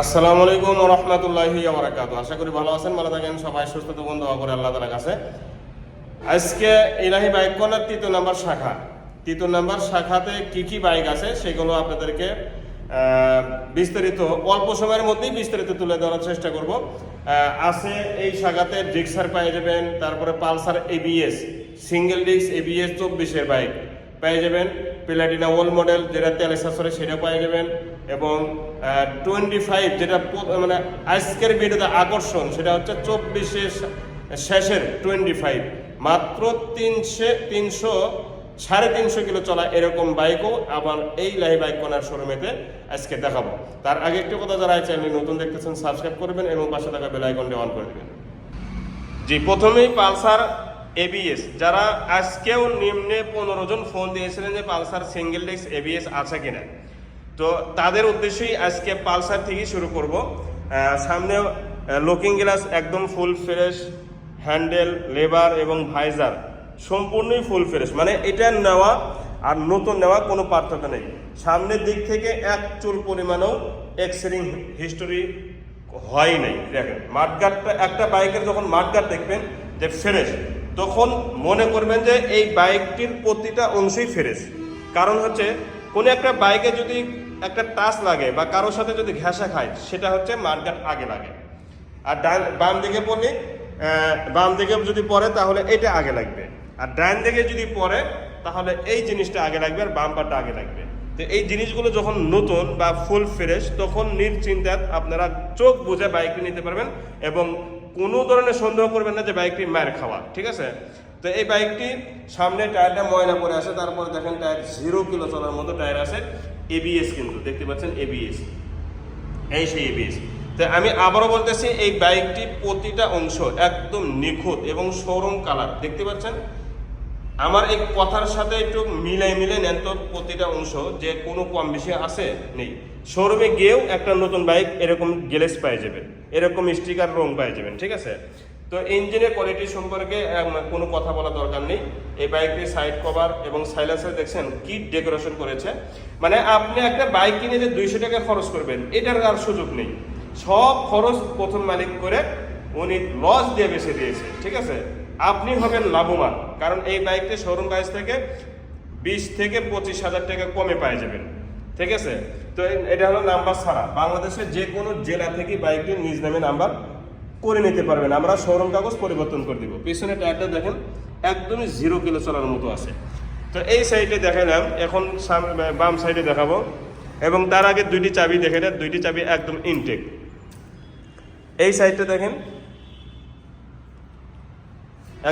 আসসালামু আলাইকুম রহমতুল্লাহি বারাকাত আশা করি ভালো আছেন, ভালো থাকেন, সবাই সুস্থ তো বন্ধু করে আল্লাহ তালার কাছে। আজকে ইলাহি বাইক কর্নার তৃতীয় নাম্বার শাখা। তৃতীয় নাম্বার শাখাতে কি কি বাইক আছে সেগুলো আপনাদেরকে বিস্তারিত, অল্প সময়ের মধ্যেই বিস্তারিত তুলে ধরার চেষ্টা করব। আছে এই শাখাতে ডিক্সার পেয়ে যাবেন, তারপরে Pulsar ABS single disc ABS চব্বিশের বাইক পেয়ে যাবেন। প্লাটিনা ওল মডেল, যেটা তেল শাসরে সেটা পেয়ে যাবেন। এবং টোয়েন্টি ফাইভ যেটা মানে আজকের ভিডিওতে আকর্ষণ, সেটা হচ্ছে চব্বিশে শেষের টোয়েন্টি ফাইভ মাত্র তিনশো তিনশো, সাড়ে তিনশো কিলো চলা এরকম বাইকও আবার এই লাই বাইক কোনার শোরুমেতে আজকে দেখাবো। তার আগে একটু কথা যারা এই চ্যানেল নতুন দেখতেছেন সাবস্ক্রাইব করবেন এবং পাশে থাকা বেল আইকনটি অন করে দেবেন। জি, প্রথমেই পালসার এবিএস যারা আজকেও নিম্নে পনেরো জন ফোন দিয়েছিলেন যে পালসার সিঙ্গেল ডিস্ক এবিএস আছে কিনা। তো তাদের উদ্দেশ্যেই আজকে পালসার থেকেই শুরু করব। সামনে লুকিং গ্লাস একদম ফুল ফ্রেশ হ্যান্ডেল লেবার এবং ভাইজার সম্পূর্ণই ফুল ফ্রেশ মানে এটা নেওয়া আর নতুন নেওয়া কোনো পার্থক্য নেই। সামনের দিক থেকে এক চুল পরিমাণেও এক্সরিং হিস্টোরি হয় নাই। দেখেন মাঠগাটটা একটা বাইকের যখন মাঠগাট দেখবেন যে ফ্রেশ তখন মনে করবেন যে এই বাইকটির প্রতিটা অংশই ফ্রেশ কারণ হচ্ছে, কোনো একটা বাইকে যদি একটা টাচ লাগে বা কারোর সাথে যদি ঘেঁষা খায়, সেটা হচ্ছে মাঠগাট আগে লাগে। আর ডান, বাম দিকে পড়লে বাম দিকে যদি পড়ে, তাহলে এটা আগে লাগবে। আর ডান দিকে যদি পড়ে, তাহলে এই জিনিসটা আগে লাগবে আর বাম পাটা আগে লাগবে। তো এই জিনিসগুলো যখন নতুন বা ফুল ফ্রেশ তখন নিশ্চিন্তাত আপনারা চোখ বুঝে বাইকটি নিতে পারবেন এবং কোনো ধরনের সন্দেহ করবেন না যে বাইকটি মায়ের খাওয়া, ঠিক আছে? তো এই বাইকটি সামনে টায়ারটা ময়লা পরে আসে, তারপরে দেখেন টায়ার জিরো কিলো চলার মতো টায়ার আছে। এবিএস কিন্তু, দেখতে পাচ্ছেন এবিএস এই সেই এবিএস তো আমি আবারও বলতেছি, এই বাইকটি প্রতিটা অংশ একদম নিখুঁত এবং শোরুম কালার, দেখতে পাচ্ছেন? আমার এই কথার সাথে একটু মিলাই মিলে নেন তো প্রতিটা অংশ, যে কোনো কম বেশি আছে, নেই। শোরুমে গিয়েও একটা নতুন বাইক এরকম গ্লেস পেয়ে যাবেন, এরকম স্টিকার রং পেয়ে যাবেন, ঠিক আছে? তো ইঞ্জিনের কোয়ালিটি সম্পর্কে কোনো কথা বলা দরকার নেই। এই বাইকটির সাইড কভার এবং সাইলেন্সার দেখছেন কি ডেকোরেশন করেছে। মানে আপনি একটা বাইক কিনে যে দুইশো টাকা খরচ করবেন, এটার আর সুযোগ নেই। সব খরচ প্রথম মালিক করে উনি লস দিয়ে বেছে দিয়েছে, ঠিক আছে? আপনি হবেন লাভবান, কারণ এই বাইকটি শোরুম প্রাইস থেকে বিশ থেকে পঁচিশ হাজার টাকা কমে পাই যাবেন ঠিক আছে? তো এটা হলো নাম্বার ছাড়া। বাংলাদেশের যে কোনো জেলা থেকে বাইকটি নিজ নামে নাম্বার করে নিতে পারবেন। আমরা শোরুম কাগজ পরিবর্তন করে দিব। পিছনে টায়ারটা দেখেন, একদমই জিরো কিলো চলার মতো আছে। তো এই সাইডে দেখালাম এখন বাম সাইডে দেখাবো। এবং তার আগে দুইটি চাবি দেখে নেন, দুইটি চাবি একদম ইনটেক এই সাইডটা দেখেন,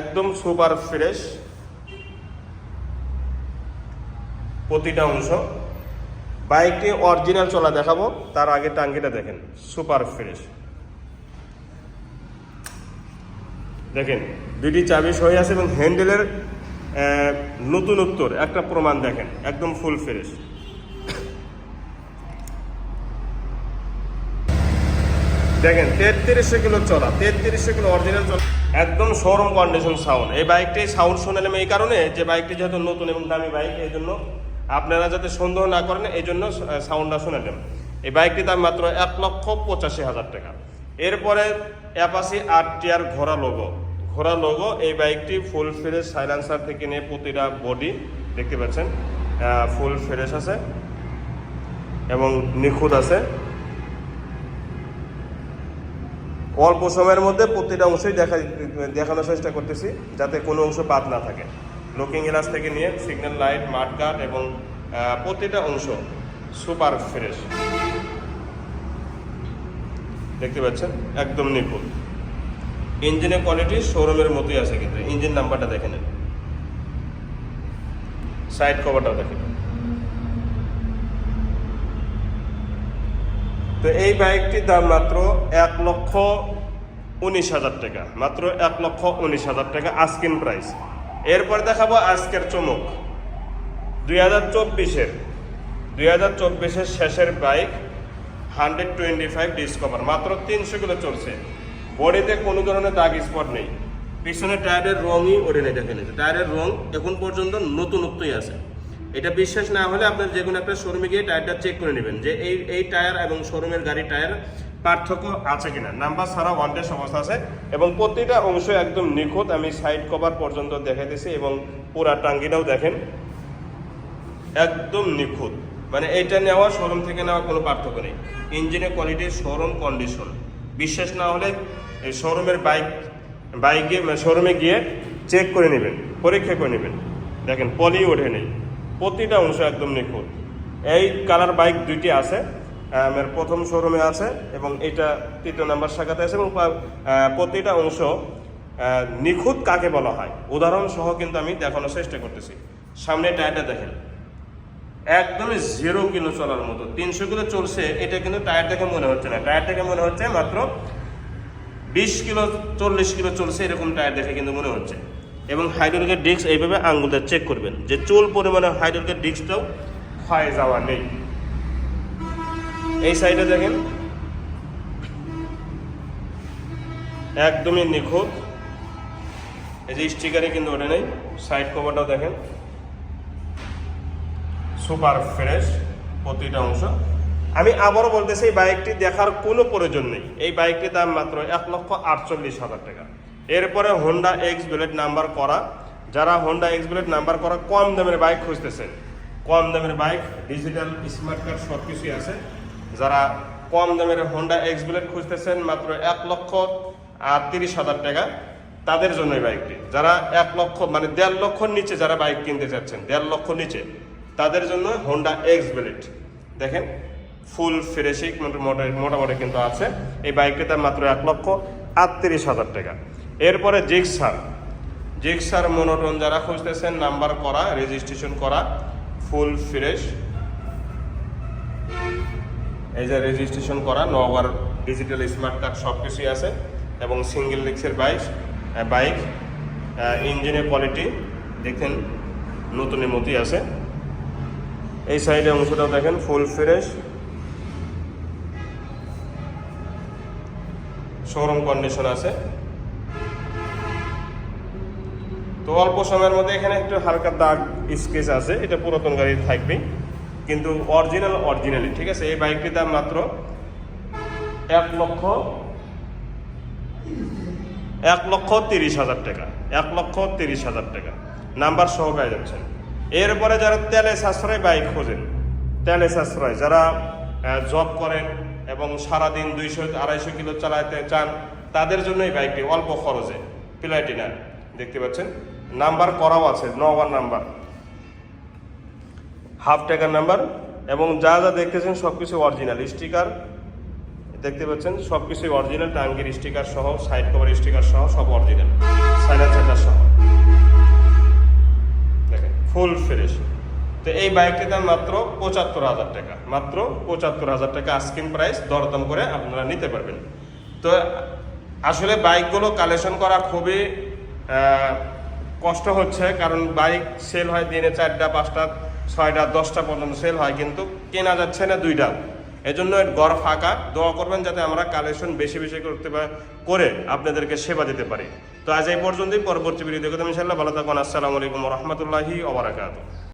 একদম সুপার ফ্রেশ প্রতিটা অংশ। বাইকটি অরিজিনাল চলা দেখাবো, তার আগে টাঙ্গিটা দেখেন সুপার ফ্রেশ দেখেন দুইটি চাবি সহি আছে এবং হ্যান্ডেলের আহ, নতুনত্বর একটা প্রমাণ দেখেন একদম ফুল ফ্রেশ দেখেন তেত্রিশশো কিলো চলা তেত্রিশশো কিলো অরিজিনাল চলা। একদম শোরুম কন্ডিশন সাউন্ড এই বাইকটি সাউন্ড শোনালাম এই কারণে যে বাইকটি যেহেতু নতুন এবং দামি বাইক এই জন্য আপনারা যাতে সন্দেহ না করেন এই জন্য সাউন্ডটা শোনালাম এই বাইকটির দাম মাত্র এক লক্ষ পঁচাশি হাজার টাকা। এরপরে অ্যাপাসি আর টিয়ার ঘোড়া লোগো ঘোড়া লোগো এই বাইকটি ফুল ফ্রেশ সাইলেন্সার থেকে নিয়ে প্রতিটা বডি দেখতে পাচ্ছেন ফুল ফ্রেশ আছে এবং নিখুঁত আছে। অল্প সময়ের মধ্যে প্রতিটা অংশই দেখা, দেখানোর চেষ্টা করতেছি যাতে কোনো অংশ বাদ না থাকে। লুকিং গ্লাস থেকে নিয়ে সিগন্যাল লাইট মাঠগার্ড এবং প্রতিটা অংশ সুপার ফ্রেশ দেখতে পাচ্ছেন? একদম নিখুঁত। ইঞ্জিনের কোয়ালিটি শোরুমের মতোই আছে কিন্তু ইঞ্জিন নাম্বারটা দেখে নেন। সাইড কভারটাও দেখে নেন। তো এই বাইকটির দাম মাত্র এক লক্ষ উনিশ হাজার টাকা, মাত্র এক লক্ষ উনিশ হাজার টাকা আস্কিন প্রাইস এরপর দেখাবো আজকের চমক। দুই হাজার চব্বিশের, দুই হাজার চব্বিশের শেষের bike hundred twenty five Discover মাত্র তিনশো কিলো চলছে। বডিতে কোনো ধরনের দাগ স্পট নেই। পিছনে টায়ারের রঙই নেই দেখে নিয়েছে টায়ারের রং এখন পর্যন্ত নতুনত্বই আছে। এটা বিশ্বাস না হলে আপনার যে কোনো একটা শোরুমে গিয়ে টায়ারটা চেক করে নেবেন যে এই এই টায়ার এবং শোরুমের গাড়ি টায়ার পার্থক্য আছে কিনা। নাম্বার ছাড়া ওয়ান টেস্ট অবস্থা আছে এবং প্রতিটা অংশ একদম নিখুঁত। আমি সাইড কভার পর্যন্ত দেখাইতেছি এবং পুরা টাঙ্গিটাও দেখেন। একদম নিখুঁত। মানে এটা নেওয়া, শোরুম থেকে নেওয়া কোনো পার্থক্য নেই। ইঞ্জিনের কোয়ালিটি শোরুম কন্ডিশন বিশ্বাস না হলে শোরুমের বাইক বাইক বাইকে শোরুমে গিয়ে চেক করে নেবেন, পরীক্ষা করে নেবেন। দেখেন পলি ওঠে নেই। প্রতিটা অংশ একদম নিখুঁত। এই কালার বাইক দুইটি আছে আমার প্রথম শোরুমে আছে এবং এটা তৃতীয় নাম্বার শাখাতে আছে এবং প্রতিটা অংশ নিখুঁত কাকে বলা হয়? উদাহরণ সহ কিন্তু আমি দেখানোর চেষ্টা করতেছি। সামনে টায়ারটা দেখেন। একদমই জিরো কিলো চলার মতো। তিনশো কিলো চলছে, এটা কিন্তু টায়ার দেখে মনে হচ্ছে না। টায়ার দেখে মনে হচ্ছে মাত্র বিশ কিলো, চল্লিশ কিলো চলছে এরকম টায়ার দেখে কিন্তু মনে হচ্ছে। এবং হাইড্রোলিকের ডিস্ক এইভাবে আঙ্গুলটা চেক করবেন যে চুল পরিমাণে হাইড্রোলিকের ডিস্কটাও ক্ষয় যাওয়া নেই। এই সাইডে দেখেন। একদমই নিখুঁত। এই যে স্টিকারে কিন্তু ওটা নেই। সাইড কভারটাও দেখেন। সুপার ফ্রেশ প্রতিটা অংশ। আমি আবারও বলতেছি, এই বাইকটি দেখার কোনো প্রয়োজন নেই। এই বাইকটির দাম মাত্র এক লক্ষ আটচল্লিশ হাজার টাকা। এরপরে হোন্ডা এক্স ব্লেড নাম্বার করা। যারা হোন্ডা এক্স ব্লেড নাম্বার করা, কম দামের বাইক খুঁজতেছেন। কম দামের বাইক ডিজিটাল স্মার্ট কার্ড সব কিছুই আছে। যারা কম দামের হোন্ডা এক্স ব্লেড খুঁজতেছেন, মাত্র এক লক্ষ আর তিরিশ হাজার টাকা। তাদের জন্য এই বাইকটি। যারা এক লক্ষ মানে দেড় লক্ষর নিচে যারা বাইক কিনতে চাচ্ছেন, দেড় লক্ষ নিচে, তাদের জন্য হোন্ডা এক্স ব্লেড দেখেন ফুল ফ্রেশিক মোটামুটি কিন্তু আছে। এই বাইকটি তার মাত্র এক লক্ষ আটত্রিশ হাজার টাকা। এরপরে জিক্সার। জিক্সার মনোটন যারা খুঁজতেছেন, নাম্বার করা, রেজিস্ট্রেশন করা, ফুল ফ্রেশ। এই যে রেজিস্ট্রেশন করা নগর ডিজিটাল স্মার্ট কার্ড সব কিছুই আছে এবং সিঙ্গেল লিক্সের বাইক বাইক ইঞ্জিনের কোয়ালিটি, দেখেন নতুনের মতোই আছে। এই সাইডে অংশটাও দেখেন, ফুল ফ্রেশ। শোরুম কন্ডিশন আছে। তো অল্প সময়ের মধ্যে এখানে একটু হালকা দাগ স্কেচ আছে, এটা পুরাতন গাড়ি থাকবে। কিন্তু অরিজিনাল অরিজিনালি ঠিক আছে? এই বাইকটির দাম মাত্র এক লক্ষ এক লক্ষ তিরিশ হাজার টাকা, এক লক্ষ তিরিশ হাজার টাকা। নাম্বার সহ পেয়ে যাচ্ছেন। এরপরে যারা তেলে সাশ্রয় বাইক খোঁজেন, তেলে সাশ্রয়, যারা জব করেন এবং সারাদিন দুইশো আড়াইশো কিলো চালাতে চান, তাদের জন্য এই বাইকটি অল্প খরচে। প্লাটিনা দেখতে পাচ্ছেন, নাম্বার করাও আছে নবার নাম্বার। হাফ টাকার নাম্বার এবং যা যা দেখতেছেন সব কিছু অরিজিনাল। স্টিকার, দেখতে পাচ্ছেন সব কিছুই অরিজিনাল, টাঙ্গির স্টিকার সহ, সাইড কভার স্টিকার সহ, সব অরিজিনাল। সাইলেন্সার সহ। দেখেন, ফুল ফ্রেশ। তো এই বাইকটির দাম মাত্র পঁচাত্তর হাজার টাকা। মাত্র পঁচাত্তর হাজার টাকা আস্কিং প্রাইস দরদাম করে আপনারা নিতে পারবেন। তো আসলে বাইকগুলো কালেকশন করা খুবই কষ্ট হচ্ছে, কারণ বাইক সেল হয় দিনে চারটা, পাঁচটা, ছয়টা, দশটা পর্যন্ত সেল হয়, কিন্তু কেনা যাচ্ছে না দুইটা। এজন্য এর ঘর ফাঁকা। দোয়া করবেন যাতে আমরা কালেকশন বেশি বেশি করতে করে আপনাদেরকে সেবা দিতে পারি। তো আজ এই পর্যন্তই। পরবর্তী ভিডিও দেখতে ইনশাল্লাহ ভালো থাকুন। আসসালামু আলাইকুম রহমতুল্লাহি ওবরাকাতু